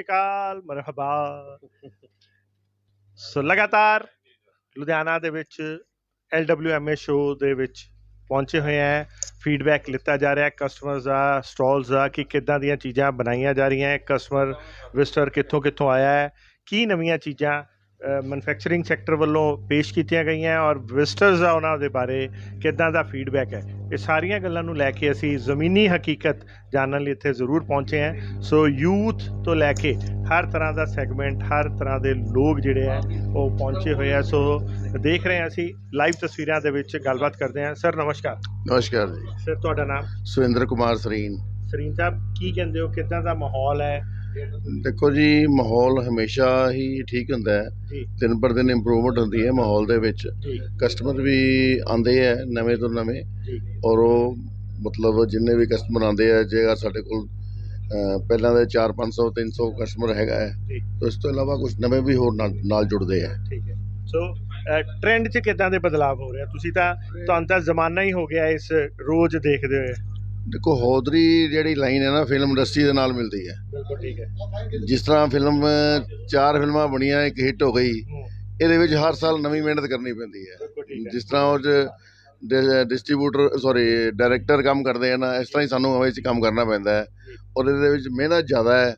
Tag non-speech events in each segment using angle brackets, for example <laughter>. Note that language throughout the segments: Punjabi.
ਅਕਾਲ ਮਰਹਬਾ। <laughs> ਸੋ ਲਗਾਤਾਰ ਲੁਧਿਆਣਾ ਦੇ ਵਿੱਚ LWMA ਸ਼ੋ ਦੇ ਵਿੱਚ ਪਹੁੰਚੇ ਹੋਏ ਹੈ ਫੀਡਬੈਕ ਲਿੱਤਾ ਜਾ ਰਿਹਾ ਹੈ ਕਸਟਮਰਸ ਦਾ ਸਟਾਲਸ ਦਾ ਕਿ ਕਿੱਦਾਂ ਦੀਆਂ ਚੀਜ਼ਾਂ ਬਣਾਈਆਂ ਜਾ ਰਹੀਆਂ। ਹੈ ਕਸਟਮਰ ਵਿਜ਼ਟਰ ਕਿੱਥੋਂ ਕਿੱਥੋਂ ਆਇਆ ਹੈ? ਕੀ ਨਵੀਆਂ ਚੀਜ਼ਾਂ ਮੈਨੂਫੈਕਚਰਿੰਗ ਸੈਕਟਰ ਵੱਲੋਂ ਪੇਸ਼ ਕੀਤੀਆਂ ਗਈਆਂ ਔਰ ਵਿਜ਼ਟਰਸ ਦਾ ਉਹਨਾਂ ਦੇ ਬਾਰੇ ਕਿੱਦਾਂ ਦਾ ਫੀਡਬੈਕ ਹੈ ਇਹ ਸਾਰੀਆਂ ਗੱਲਾਂ ਨੂੰ ਲੈ ਕੇ ਅਸੀਂ ਜ਼ਮੀਨੀ ਹਕੀਕਤ ਜਾਣਨ ਲਈ ਇੱਥੇ ਜ਼ਰੂਰ ਪਹੁੰਚੇ ਹਾਂ। ਸੋ ਯੂਥ ਤੋਂ ਲੈ ਕੇ ਹਰ ਤਰ੍ਹਾਂ ਦਾ ਸੈਗਮੈਂਟ ਹਰ ਤਰ੍ਹਾਂ ਦੇ ਲੋਕ ਜਿਹੜੇ ਆ ਉਹ ਪਹੁੰਚੇ ਹੋਏ ਆ ਸੋ ਦੇਖ ਰਹੇ ਹਾਂ ਅਸੀਂ ਲਾਈਵ ਤਸਵੀਰਾਂ ਦੇ ਵਿੱਚ ਗੱਲਬਾਤ ਕਰਦੇ ਹਾਂ। ਸਰ ਨਮਸਕਾਰ। ਨਮਸਕਾਰ ਜੀ। ਸਰ ਤੁਹਾਡਾ ਨਾਮ? ਸੁਰਿੰਦਰ ਕੁਮਾਰ ਸਰੀਨ। ਸਰੀਨ ਸਾਹਿਬ ਕੀ ਕਹਿੰਦੇ ਹੋ? ਕਿੱਦਾਂ ਦਾ ਮਾਹੌਲ ਹੈ? ਦੇਖੋ ਜੀ ਮਾਹੌਲ ਹਮੇਸ਼ਾ ਹੀ ਠੀਕ ਹੁੰਦਾ ਹੈ। ਦਿਨ ਪਰ ਦਿਨ ਇੰਪਰੂਵਮੈਂਟ ਹੁੰਦੀ ਹੈ ਮਾਹੌਲ ਦੇ ਵਿੱਚ। ਕਸਟਮਰ ਵੀ ਆਉਂਦੇ ਆ ਨਵੇਂ ਤੋਂ ਨਵੇਂ। ਔਰ ਉਹ ਮਤਲਬ ਜਿੰਨੇ ਵੀ ਕਸਟਮਰ ਆਉਂਦੇ ਆ ਜੇਗਾ ਸਾਡੇ ਕੋਲ ਪਹਿਲਾਂ ਦੇ 4 500 300 ਕਸਟਮਰ ਹੈਗਾ ਹੈ ਤੇ ਇਸ ਤੋਂ ਇਲਾਵਾ ਕੁਝ ਨਵੇਂ ਵੀ ਹੋਰ ਨਾਲ ਨਾਲ ਜੁੜਦੇ ਆ ਠੀਕ ਹੈ। ਸੋ ਟ੍ਰੈਂਡ 'ਚ ਕਿੱਦਾਂ ਦੇ ਬਦਲਾਅ ਹੋ ਰਿਹਾ ਤੁਸੀਂ ਤਾਂ ਤੁਹਾਨੂੰ ਤਾਂ ਜ਼ਮਾਨਾ ਹੀ ਹੋ ਗਿਆ ਇਸ ਰੋਜ਼ ਦੇਖਦੇ ਹੋਏ। ਦੇਖੋ ਹੌਦਰੀ ਜਿਹੜੀ ਲਾਈਨ ਹੈ ਨਾ ਫਿਲਮ ਇੰਡਸਟਰੀ ਦੇ ਨਾਲ ਮਿਲਦੀ ਹੈ। ਬਿਲਕੁਲ ਠੀਕ ਹੈ। ਜਿਸ ਤਰ੍ਹਾਂ ਫਿਲਮ ਚਾਰ ਫਿਲਮਾਂ ਬਣੀਆਂ ਇੱਕ ਹਿੱਟ ਹੋ ਗਈ ਇਹਦੇ ਵਿੱਚ ਹਰ ਸਾਲ ਨਵੀਂ ਮਿਹਨਤ ਕਰਨੀ ਪੈਂਦੀ ਹੈ। ਜਿਸ ਤਰ੍ਹਾਂ ਉਹ ਡਿਸਟ੍ਰੀਬਿਊਟਰ ਸੌਰੀ ਡਾਇਰੈਕਟਰ ਕੰਮ ਕਰਦੇ ਆ ਨਾ ਇਸ ਤਰ੍ਹਾਂ ਹੀ ਸਾਨੂੰ ਹਵੇ 'ਚ ਕੰਮ ਕਰਨਾ ਪੈਂਦਾ ਹੈ। ਔਰ ਇਹਦੇ ਵਿੱਚ ਮਿਹਨਤ ਜ਼ਿਆਦਾ ਹੈ।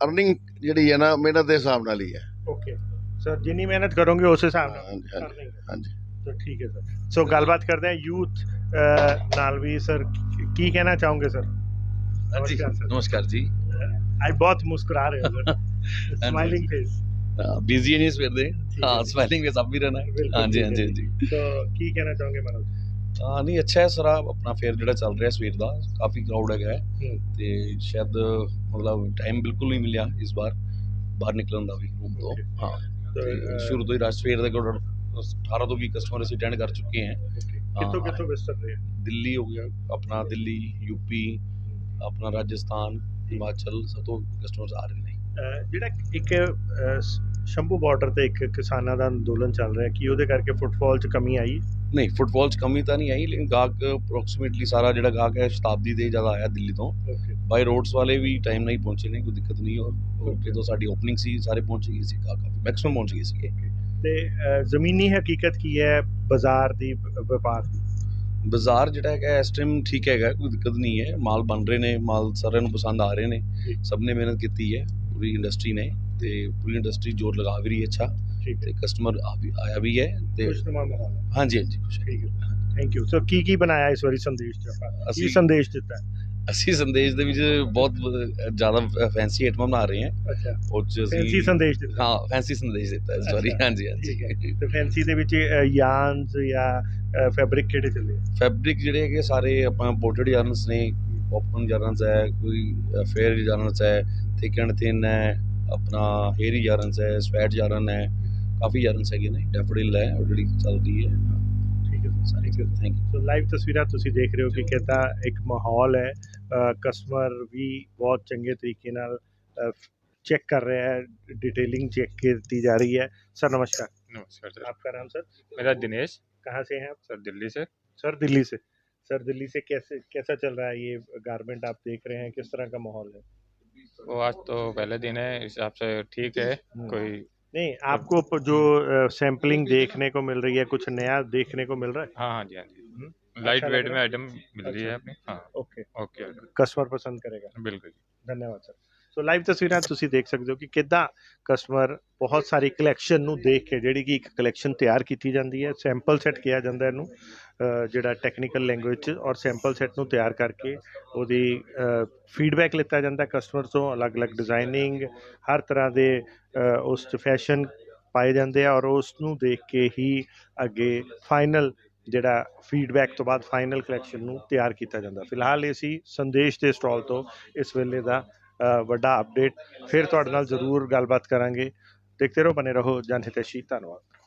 ਅਰਨਿੰਗ ਜਿਹੜੀ ਹੈ ਨਾ ਮਿਹਨਤ ਦੇ ਹਿਸਾਬ ਨਾਲ ਹੀ ਹੈ। ਓਕੇ। ਸਰ ਜਿੰਨੀ ਮਿਹਨਤ ਕਰੋਗੇ ਉਸ ਹਿਸਾਬ ਨਾਲ। ਹਾਂਜੀ ਹਾਂਜੀ ਤਾਂ ਠੀਕ ਹੈ ਸਰ। ਸੋ ਗੱਲਬਾਤ ਕਰਦੇ ਹਾਂ ਯੂਥ ਨਾਲ ਵੀ। ਸਰ ਕੀ ਕਹਿਣਾ ਚਾਹੋਗੇ ਸਰ ਹਾਂਜੀ ਨਮਸਕਾਰ ਸਰ ਨਮਸਕਾਰ ਜੀ ਅੱਜ ਬਹੁਤ ਮੁਸਕਰਾ ਰਹੇ ਹੋ ਸਰ ਸਮਾਈਲਿੰਗ ਫੇਸ ਬਿਜ਼ੀ ਨਹੀਂ ਸਵੇਰ ਦੇ ਹੈ ਹਾਂ। ਸਮਾਈਲਿੰਗ ਵੇ ਸਭ ਵੀ ਰਹਿਣਾ ਹੈ। ਬਿਲਕੁਲ ਹਾਂਜੀ ਠੀਕ ਹੈ ਹਾਂਜੀ ਹਾਂਜੀ ਸੋ ਕੀ ਕਹਿਣਾ ਚਾਹੋਗੇ ਮਨੋਜ ਹਾਂ ਨਹੀਂ ਅੱਛਾ ਹੈ ਸਾਰਾ ਆਪਣਾ ਫੇਅਰ ਜਿਹੜਾ ਚੱਲ ਰਿਹਾ ਸਵੇਰ ਦਾ ਕਾਫੀ ਕਰਾਊਡ ਹੈਗਾ ਹੈ ਹੂੰ। ਤੇ ਸ਼ਾਇਦ ਮਤਲਬ ਟਾਈਮ ਬਿਲਕੁਲ ਨਹੀਂ ਮਿਲਿਆ ਇਸ ਵਾਰ ਬਾਹਰ ਨਿਕਲਣ ਦਾ ਵੀ ਰੂਮ ਤੋਂ Okay. ਹਾਂ ਤਾਂ, ਤੇ ਅਹ, ਸ਼ੁਰੂ ਤੋਂ ਹੀ ਰਸ਼ ਸਵੇਰ ਦੇ ਕੋਲ 18 ਤੋਂ ਵੀ ਕਸਟਮਰ ਅਸੀਂ ਅਟੈਂਡ ਕਰ ਚੁੱਕੇ ਹਾਂ okay, ਕਿੱਥੋਂ ਕਿੱਥੋਂ ਵਿਜ਼ਟਰ ਰਹੇ ਦਿੱਲੀ ਹੋ ਗਿਆ ਆਪਣਾ ਦਿੱਲੀ ਯੂਪੀ ਆਪਣਾ ਰਾਜਸਥਾਨ ਹਿਮਾਚਲ ਸਭ ਤੋਂ ਕਸਟਮਰਸ ਆ ਰਹੇ ਨੇ। ਜਿਹੜਾ ਇੱਕ ਸ਼ੰਭੂ ਬਾਰਡਰ ਤੇ ਇੱਕ ਕਿਸਾਨਾਂ ਦਾ ਅੰਦੋਲਨ ਚੱਲ ਰਿਹਾ ਕੀ ਉਹਦੇ ਕਰਕੇ ਫੁੱਟਫਾਲ 'ਚ ਕਮੀ ਆਈ? ਨਹੀਂ ਫੁੱਟਬਾਲ 'ਚ ਕਮੀ ਤਾਂ ਨਹੀਂ ਆਈ ਲੇਕਿਨ ਗਾਹਕ ਅਪਰੋਕਸੀਮੇਟਲੀ ਸਾਰਾ ਜਿਹੜਾ ਗਾਹਕ ਹੈ ਸ਼ਤਾਬਦੀ ਦੇ ਜ਼ਿਆਦਾ ਆਇਆ ਦਿੱਲੀ ਤੋਂ। ਬਾਈ ਰੋਡਸ ਵਾਲੇ ਵੀ ਟਾਈਮ ਨਾਲ ਹੀ ਪਹੁੰਚੇ ਨੇ ਕੋਈ ਦਿੱਕਤ ਨਹੀਂ ਔਰ ਜਦੋਂ ਸਾਡੀ ਓਪਨਿੰਗ ਸੀ ਸਾਰੇ ਪਹੁੰਚ ਗਏ ਸੀ ਗਾਹਕ ਕਾਫੀ ਮੈਕਸਿਮਮ ਪਹੁੰਚ ਗਏ ਸੀਗੇ। ਤੇ ਜ਼ਮੀਨੀ ਹਕੀਕਤ ਕੀ ਹੈ ਬਾਜ਼ਾਰ ਦੀ ਵਪਾਰ ਦੀ? ਬਾਜ਼ਾਰ ਜਿਹੜਾ ਹੈਗਾ ਇਸ ਟਾਈਮ ਠੀਕ ਹੈਗਾ ਕੋਈ ਦਿੱਕਤ ਨਹੀਂ ਹੈ। ਮਾਲ ਬਣ ਰਹੇ ਨੇ ਮਾਲ ਸਾਰਿਆਂ ਨੂੰ ਪਸੰਦ ਆ ਰਹੇ ਨੇ। ਸਭ ਨੇ ਮਿਹਨਤ ਕੀਤੀ ਹੈ ਪੂਰੀ ਇੰਡਸਟਰੀ ਨੇ ਤੇ ਪੂਰੀ ਇੰਡਸਟਰੀ ਜ਼ੋਰ ਲਗਾ ਵੀ ਰਹੀ ਹੈ ਅੱਛਾ। ਤੇ ਕਸਟਮਰ ਆ ਵੀ ਆਇਆ ਵੀ ਹੈ ਤੇ। ਹਾਂਜੀ ਹਾਂਜੀ ਖੁਸ਼ ਠੀਕ ਹੈ। ਥੈਂਕ ਯੂ ਸੋ ਕੀ ਕੀ ਬਣਾਇਆ ਇਸ ਵਾਰੀ ਸੰਦੇਸ਼ 'ਚ ਆਪਾਂ? ਕੀ ਅਸੀਂ ਸੰਦੇਸ਼ ਦਿੱਤਾ? ਅਸੀਂ ਸੰਦੇਸ਼ ਦੇ ਵਿੱਚ ਬਹੁਤ ਜ਼ਿਆਦਾ ਫੈਂਸੀ ਆਈਟਮਾਂ ਬਣਾ ਰਹੇ ਹਾਂ। ਅੱਛਾ। ਉਹ 'ਚ ਫੈਂਸੀ ਅਸੀਂ ਸੰਦੇਸ਼ ਦਿੱਤਾ। ਹਾਂ ਫੈਂਸੀ ਸੰਦੇਸ਼ ਦਿੱਤਾ ਇਸ ਵਾਰੀ ਹਾਂਜੀ। ਹਾਂਜੀ। ਤੇ ਫੈਂਸੀ ਦੇ ਵਿੱਚ ਯਾਨਸ ਜਾਂ ਫੈਬਰਿਕ ਕਿਹੜੇ ਚੱਲੇ? ਫੈਬਰਿਕ ਜਿਹੜੇ ਹੈਗੇ ਸਾਰੇ ਆਪਾਂ ਇੰਪੋਰਟਡ ਯਾਰਨਸ ਨੇ ਓਪਨ ਯਾਰਨਸ ਹੈ ਕੋਈ ਫੇਅਰ ਯਾਰਨਸ ਹੈ ਥਿਕ ਐਂਡ ਥਿਨ ਹੈ ਆਪਣਾ ਹੇਰੀ ਯਾਰਨਸ ਹੈ ਸਵੈਟ ਯਾਰਨ ਹੈ ਕਾਫੀ ਯਾਰਨਸ ਹੈਗੇ ਨੇ ਡੈਫੋਡਿਲ ਹੈ ਜਿਹੜੀ ਚੱਲ ਰਹੀ ਹੈ ਠੀਕ ਹੈ। sir sorry thank you so live ਤਸਵੀਰਾਂ ਤੁਸੀਂ ਦੇਖ ਰਹੇ ਹੋ ਕਿ ਕਿੱਦਾਂ ਇੱਕ ਮਾਹੌਲ ਹੈ ਕਸਟਮਰ ਵੀ ਬਹੁਤ ਚੰਗੇ ਤਰੀਕੇ ਨਾਲ ਚੈੱਕ ਕਰ ਰਿਹਾ ਹੈ डिटेलिंग चेक की जा रही है सर नमस्कार नमस्कार सर आपका नाम सर मेरा दिनेश कहाँ से हैं आप सर दिल्ली से सर दिल्ली से सर दिल्ली से कैसे कैसा चल रहा है ये गारमेंट आप देख रहे हैं किस तरह का माहौल है वो आज तो पहले दिन है इस हिसाब से ठीक है कोई नहीं हाँ आपको जो सैंपलिंग देखने को मिल रही है कुछ नया देखने को मिल रहा है? हाँ हाँ जी हाँ जी। हम्म, अच्छा लाइट वेट में आइटम मिल रही है अच्छा। अपनी हाँ। ओके। ओके कस्टमर पसंद करेगा। बिल्कुल धन्यवाद सर। ਸੋ ਲਾਈਵ ਤਸਵੀਰਾਂ ਤੁਸੀਂ ਦੇਖ ਸਕਦੇ ਹੋ ਕਿ ਕਿੱਦਾਂ ਕਸਟਮਰ ਬਹੁਤ ਸਾਰੀ ਕਲੈਕਸ਼ਨ ਨੂੰ ਦੇਖ ਕੇ, ਜਿਹੜੀ ਕਿ ਇੱਕ ਕਲੈਕਸ਼ਨ ਤਿਆਰ ਕੀਤੀ ਜਾਂਦੀ ਹੈ ਸੈਂਪਲ ਸੈੱਟ ਕਿਹਾ ਜਾਂਦਾ ਇਹਨੂੰ ਜਿਹੜਾ ਟੈਕਨੀਕਲ ਲੈਂਗੁਏਜ ਚ, ਔਰ ਸੈਂਪਲ ਸੈੱਟ ਨੂੰ ਤਿਆਰ ਕਰਕੇ ਉਹਦੀ ਫੀਡਬੈਕ ਲਿੱਤਾ ਜਾਂਦਾ ਕਸਟਮਰ ਤੋਂ, ਅਲੱਗ-ਅਲੱਗ ਡਿਜ਼ਾਈਨਿੰਗ ਹਰ ਤਰ੍ਹਾਂ ਦੇ ਉਸ ਚ ਫੈਸ਼ਨ ਪਾਏ ਜਾਂਦੇ ਆ, ਔਰ ਉਸ ਨੂੰ ਦੇਖ ਕੇ ਹੀ ਅੱਗੇ ਫਾਈਨਲ ਜਿਹੜਾ ਫੀਡਬੈਕ ਤੋਂ ਬਾਅਦ ਫਾਈਨਲ ਕਲੈਕਸ਼ਨ ਨੂੰ ਤਿਆਰ ਕੀਤਾ ਜਾਂਦਾ। ਫਿਲਹਾਲ ਇਹ ਸੀ ਸੰਦੇਸ਼ ਦੇ ਸਟਾਲ ਤੋਂ ਇਸ ਵੇਲੇ ਦਾ ਵੱਡਾ ਅਪਡੇਟ ਫਿਰ ਤੁਹਾਡੇ ਨਾਲ ਜ਼ਰੂਰ ਗੱਲਬਾਤ ਕਰਾਂਗੇ। ਦੇਖਦੇ ਰਹੋ ਬਨੇ ਰਹੋ। ਜਨ ਹਿਤੈਸ਼ੀ ਧੰਨਵਾਦ।